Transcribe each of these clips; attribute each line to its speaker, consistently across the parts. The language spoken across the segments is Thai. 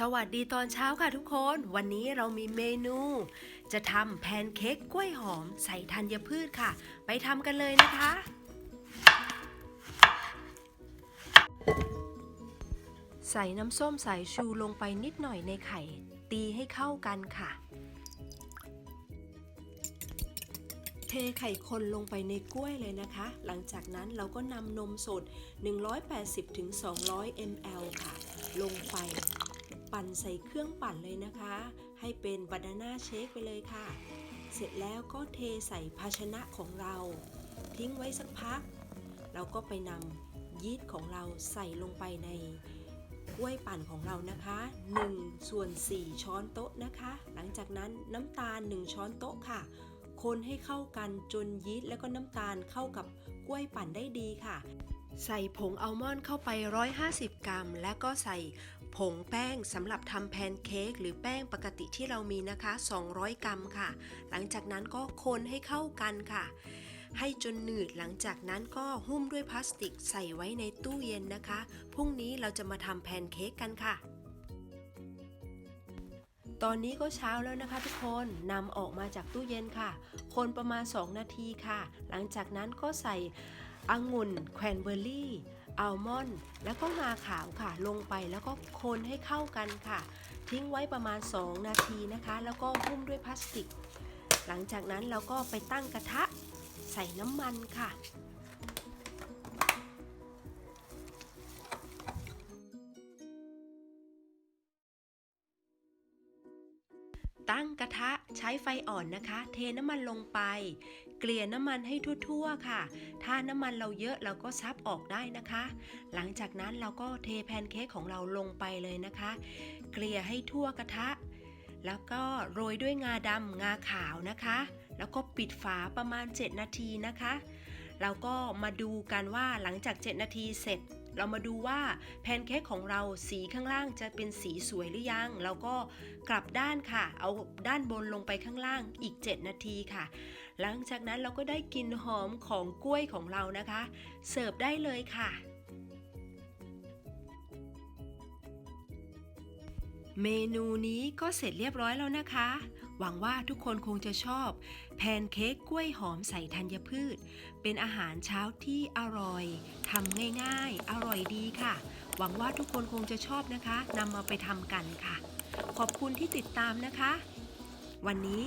Speaker 1: สวัสดีตอนเช้าค่ะทุกคน วันนี้เรามีเมนู จะทำแพนเค้กกล้วยหอมใส่ธัญพืชค่ะ ไปทำกันเลยนะคะ ใส่น้ำส้มสายชูลงไปนิดหน่อยในไข่ ตีให้เข้ากันค่ะ เทไข่คนลงไปในกล้วยเลยนะคะ หลังจากนั้นเราก็นำนมสด 180-200 ml ค่ะ ลงไป ปั่นใส่เครื่องปั่นเลยนะคะ ให้เป็นบานาน่าเชคไปเลยค่ะ เสร็จแล้วก็เทใส่ภาชนะของเรา ทิ้งไว้สักพัก เราก็ไปนำยีสต์ของเราใส่ลงไปในกล้วยปั่นของเรานะคะ1ส่วน4ช้อนโต๊ะนะคะ หลังจากนั้นน้ำตาล 1 ช้อนโต๊ะค่ะ คนให้เข้ากันจนยีสต์และก็น้ำตาลเข้ากับกล้วยปั่นได้ดีค่ะ ใส่ผงอัลมอนด์เข้าไป 150 กรัม และก็ใส่ ผงแป้งสำหรับทำแพนเค้กหรือแป้งปกติที่เรามีนะคะ 200 กรัมค่ะ หลังจากนั้นก็คนให้เข้ากันค่ะ ให้จนหนืดหลังจากนั้นก็หุ้มด้วยพลาสติกใส่ไว้ในตู้เย็นนะคะ พรุ่งนี้เราจะมาทำแพนเค้กกันค่ะตอนนี้ก็เช้าแล้วนะคะทุกคนนำออกมาจากตู้เย็นค่ะ คนประมาณ 2 นาทีค่ะ หลังจากนั้นก็ใส่องุ่นแควนเบอร์รี่ อัลมอนด์แล้วก็งาขาวค่ะ ลงไปแล้วก็คนให้เข้ากันค่ะ ทิ้งไว้ประมาณ 2 นาทีนะคะ แล้วก็หุ้มด้วยพลาสติก หลังจากนั้นเราก็ไปตั้งกระทะใส่น้ำมันค่ะตั้งกระทะใช้ไฟอ่อนนะคะ เทน้ำมันลงไป ลี่ยน้ำมันให้ทั่วๆค่ะ ถ้าน้ำมันเราเยอะเราก็ซับออกได้นะคะ หลังจากนั้นเราก็เทแพนเค้กของเราลงไปเลยนะคะ เกลี่ยให้ทั่วกระทะ แล้วก็โรยด้วยงาดำงาขาวนะคะ แล้วก็ปิดฝาประมาณ 7 นาทีนะคะ เราก็มาดูกันว่าหลังจาก 7 นาทีเสร็จ เรามาดูว่าแพนเค้กของเราสีข้างล่างจะเป็นสีสวยหรือยัง แล้วก็กลับด้านค่ะ เอาด้านบนลงไปข้างล่างอีก 7 นาทีค่ะ หลังจากนั้นเราก็ได้กลิ่นหอมของกล้วยของเรานะคะ เสิร์ฟได้เลยค่ะ เมนูนี้ก็เสร็จเรียบร้อยแล้วนะคะ หวังว่าทุกคนคงจะชอบ แพนเค้กกล้วยหอมใส่ธัญพืช เป็นอาหารเช้าที่อร่อยทำง่ายๆ อร่อยดีค่ะ หวังว่าทุกคนคงจะชอบนะคะนำมาไปทำกันค่ะ ขอบคุณที่ติดตามนะคะ วันนี้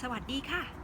Speaker 1: สวัสดีค่ะ